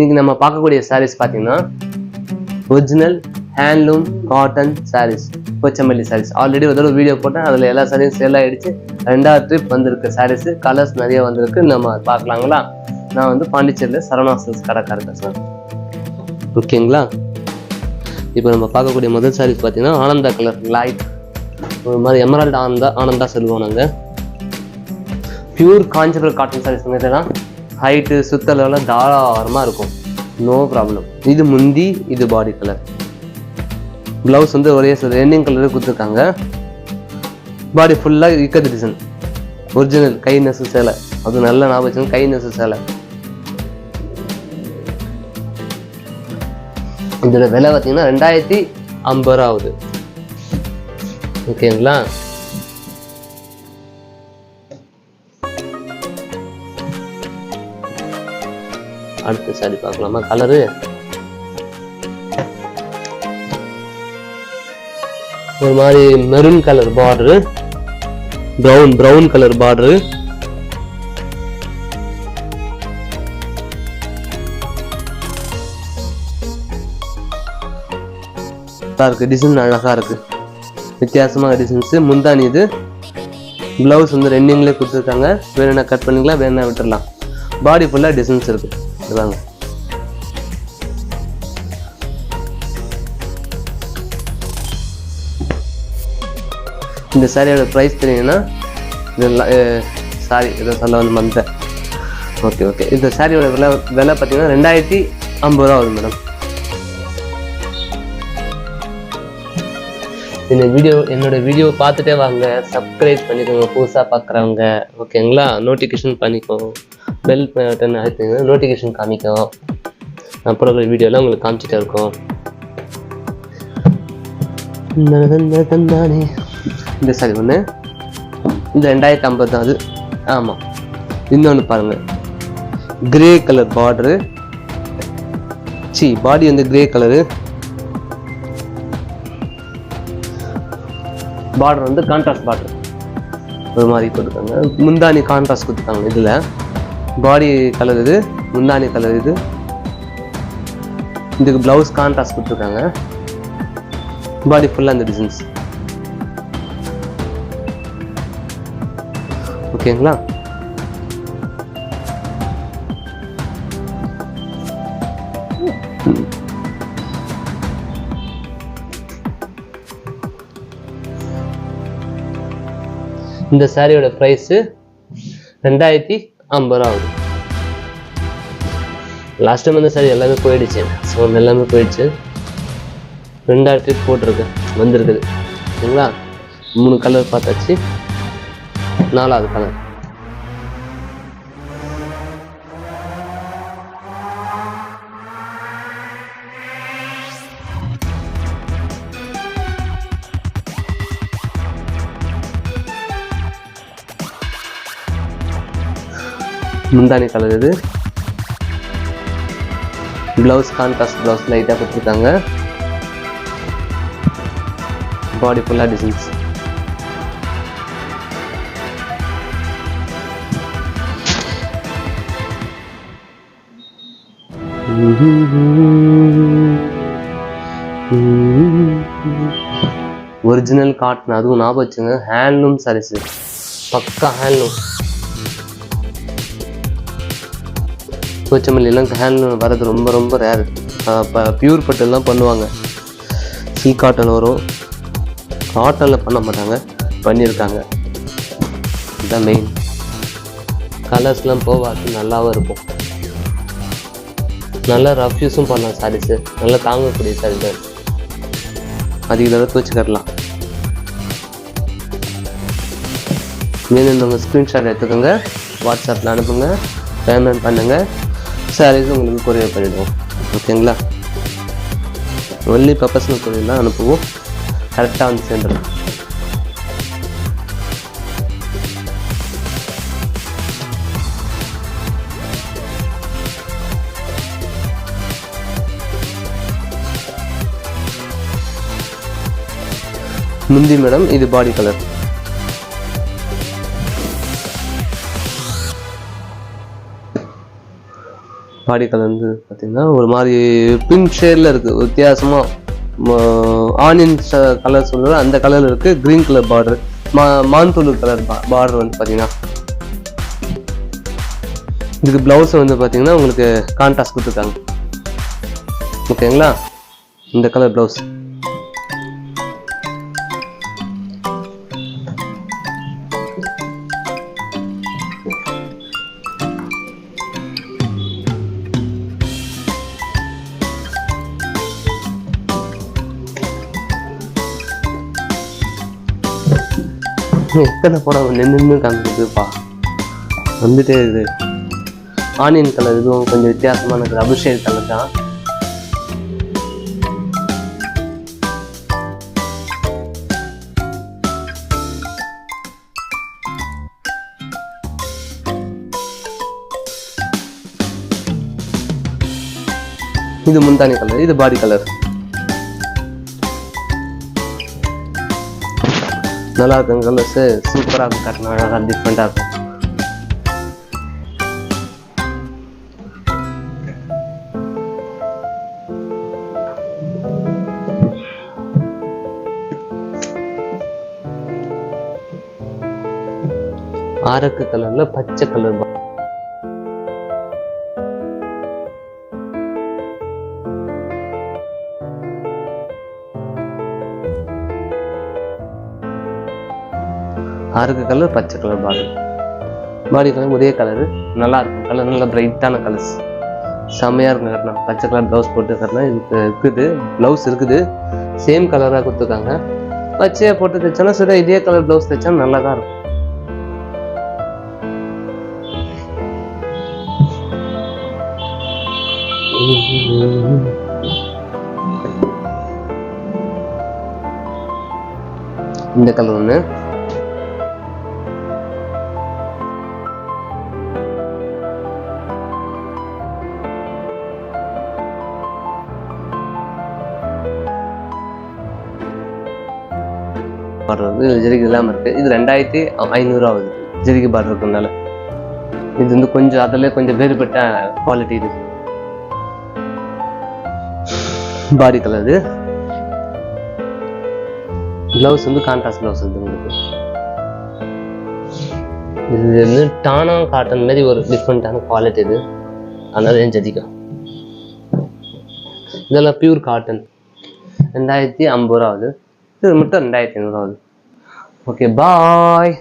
இன்னைக்கு நம்ம பார்க்கக்கூடிய சாரீஸ் பார்த்தீங்கன்னா ஒரிஜினல் ஹேண்ட்லூம் காட்டன் சாரீஸ் கொச்சமல்லி சாரீஸ் ஆல்ரெடி ஒரு தடவை வீடியோ போட்டேன் அதில் எல்லா சாரீஸும் சேல் ஆகிடுச்சு ரெண்டாவது ட்ரிப் வந்திருக்கு sarees கலர்ஸ் நிறைய வந்திருக்கு நம்ம பார்க்கலாங்களா? நான் வந்து பாண்டிச்சேரியில் சரவணா சில்ஸ் கடைக்காரங்க சார். ஓகேங்களா? இப்போ நம்ம பார்க்கக்கூடிய முதல் சாரீஸ் பார்த்தீங்கன்னா ஆனந்தா கலர் லைட் ஒரு மாதிரி எமரால்டு ஆனந்தா ஆனந்தா சொல்லுவோம் நாங்கள் பியூர் காஞ்சிபுரம் காட்டன் சாரீஸ் இதெல்லாம்? ஹைட்டு சுத்தளவுலாம் தாராளமாக இருக்கும். நோ ப்ராப்ளம் இது முந்தி இது பாடி கலர் ப்ளவுஸ் வந்து ஒரே ரெண்டிங் கலர் கொடுத்துருக்காங்க. பாடி ஃபுல்லாக இக்கத்து டிசைன் ஒரிஜினல் கை நெசு சேலை. அது நல்ல ஞாபகம் கை நெசு சேலை. இதோட விலை பார்த்தீங்கன்னா ரெண்டாயிரத்தி ஐம்பது ரூபா ஆகுது. ஓகேங்களா அடுத்த சாரி பார்க்கலாமா? கலரு ஒரு மாதிரி maroon colour border brown brown colour border இருக்கு டிசைன் அழகா இருக்கு. வித்தியாசமான டிசைன்ஸ் முந்தானி இது. பிளவுஸ் வந்து ரெண்டிங்லேயே கொடுத்துருக்காங்க. வேணும்னா கட் பண்ணிக்கலாம் வேணும்னா விட்டுடலாம் பாடி ஃபுல்லாக டிசைன்ஸ் இருக்கு. இதாங்க இந்த சாரியோட ப்ரைஸ் தெரியுங்கன்னா சாரி இதை சொல்ல வந்து மந்தேன் ஓகே ஓகே இந்த சாரியோட விலை விலை பார்த்தீங்கன்னா ரெண்டாயிரத்தி ஐம்பது ரூபா வரும் மேடம் இந்த வீடியோ என்னோட வீடியோ பார்த்துட்டே வாங்க. சப்ஸ்கிரைப் பண்ணிக்கோங்க. புதுசாக பார்க்குறவங்க ஓகேங்களா நோட்டிஃபிகேஷன் பண்ணிக்கோ. பெல் பட்டன் அழுத்திங்கன்னா நோட்டிஃபிகேஷன் காமிக்கும் அப்புறம் போடுற வீடியோலாம் உங்களுக்கு காமிச்சிட்டே இருக்கும். தந்தானே இந்த சரி ஒன்று இந்த ரெண்டாயிரத்தி ஐம்பது தான் அது ஆமாம் இன்னொன்று பாருங்கள் கிரே கலர் பார்டரு சி பாடி வந்து கிரே கலரு பார்டர் வந்து கான்ட்ராஸ்ட் பார்டர் ஒரு மாதிரி கொடுத்துருக்காங்க முந்தானி கான்ட்ராஸ்ட் கொடுத்துருக்காங்க இதில். பாடி கலர் இது முந்தானி கலர் இது. இதுக்கு ப்ளவுஸ் கான்ட்ராஸ்ட் கொடுத்துருக்காங்க. பாடி ஃபுல்லாக இந்த டிசைன்ஸ் ஓகேங்களா இந்த சாரியோட ப்ரைஸு ரெண்டாயிரத்தி ஐம்பது ரூபா ஆகுது. லாஸ்ட் டைம் இந்த சாரி எல்லாமே போயிடுச்சு. ஸோ எல்லாமே போயிடுச்சு. ரெண்டாயிரத்தி போட்டிருக்கேன் வந்திருக்குது. சரிங்களா? மூணு கலர் பார்த்தாச்சு. நாலாவது கலர் முந்தானி கலர் இது. ப்ளவுஸ் கான்ட்ராஸ்ட் ப்ளவுஸ் லைட்டாக கொடுத்துருக்காங்க. பாடி ஃபுல்லாக டிசைன்ஸ் ஒரிஜினல் காட்டன் அதுவும் ஞாபகம் வச்சுங்க ஹேண்ட்லூம் சாரீஸ் பக்கா ஹேண்ட்லூம் கொச்சமல்லிலாம் ஹேண்ட்லூம் வர்றது ரொம்ப ரொம்ப ரேர் இப்போ பியூர் பட்டெல்லாம் பண்ணுவாங்க. சீ காட்டன் வரும். காட்டனில் பண்ண மாட்டாங்க. பண்ணியிருக்காங்க இதுதான் மெயின் கலர்ஸ்லாம் போவாது நல்லாவும் இருக்கும். நல்லா ரஃப் யூஸும் பண்ணலாம் சாரீஸு நல்லா தாங்கக்கூடிய சாரீஸ் அதிக தடவை துவச்சு கட்டலாம். வேணுன்றவங்க ஸ்க்ரீன்ஷாட் எடுத்துக்கோங்க. வாட்ஸ்அப்பில் அனுப்புங்க. பேமெண்ட் பண்ணுங்கள் சாரீஸ் உங்களுக்கு கொரியர் பண்ணிவிடுவோம் ஓகேங்களா? ஒன்லி ப்ரொஃபஷனல் கொரியர் தான் அனுப்புவோம். கரெக்டாக வந்து சேர்ந்துடும் முந்தி மேடம் இது பாடி கலர் பாடி கலர் வந்து பார்த்தீங்கன்னா ஒரு மாதிரி பிங்க் ஷேடில் இருக்குது வித்தியாசமாக ஆனியன் கலர் சொல்லுற அந்த கலரில் இருக்குது க்ரீன் கலர் பார்டர் மா மான்தூள் கலர் பார்டர் வந்து பார்த்தீங்கன்னா இதுக்கு ப்ளவுஸ் வந்து பார்த்தீங்கன்னா உங்களுக்கு கான்ட்ராஸ்ட் கொடுத்துருக்காங்க. ஓகேங்களா இந்த கலர் ப்ளவுஸ் எத்தனை படம் நின்று நின்று காமிக்குதுப்பா. வந்துட்டே இருக்குது. ஆனியன் கலர் இதுவும் கொஞ்சம் வித்தியாசமான கலர். அபிஷேக் கலர் தான். இது முந்தானி கலர் இது பாடி கலர். நல்லா இருக்கும் கலர்ஸ் சூப்பராக இருக்கும் கட்டணும் அழகாக டிஃப்ரெண்ட்டாக இருக்கும் ஆரக்கு கலரில் பச்சை கலர் ஆறுக்கு கலர் பச்சை கலர் பாடி பாடி கலர் ஒரே கலரு நல்லா இருக்கும். கலர் நல்லா பிரைட்டான கலர்ஸ் செம்மையாக இருக்கும் கட்டணும் பச்சை கலர் ப்ளவுஸ் போட்டு கட்டினா இதுக்கு இருக்குது. ப்ளவுஸ் இருக்குது. சேம் கலராக கொடுத்துருக்காங்க. பச்சையாக போட்டு தைச்சோன்னா சரி இதே கலர் ப்ளவுஸ் தைச்சா நல்லா தான் இருக்கும். இந்த கலர் ஒன்று பாடுறது ஜெரிகை இல்லாமல் இருக்குது இது ரெண்டாயிரத்தி ஐநூறுரூவா ஆகுது ஜெரிகை பார்டர் இருக்கனால இது வந்து கொஞ்சம் அதில் கொஞ்சம் வேறுபட்ட குவாலிட்டி இது. பாடி கலர் இது. ப்ளவுஸ் வந்து கான்ட்ராஸ்ட் ப்ளவுஸ் வந்து உங்களுக்கு. இது வந்து டானா காட்டன் மாதிரி ஒரு டிஃப்ரெண்ட்டான குவாலிட்டி இது. அதனால ரேஞ்ச் அதிகம் இதெல்லாம் பியூர் காட்டன் ரெண்டாயிரத்தி ஐம்பது ரூபா ஆகுது இது மட்டும் ரெண்டாயிரத்தி ஐநூறுவா ஓகே பாய்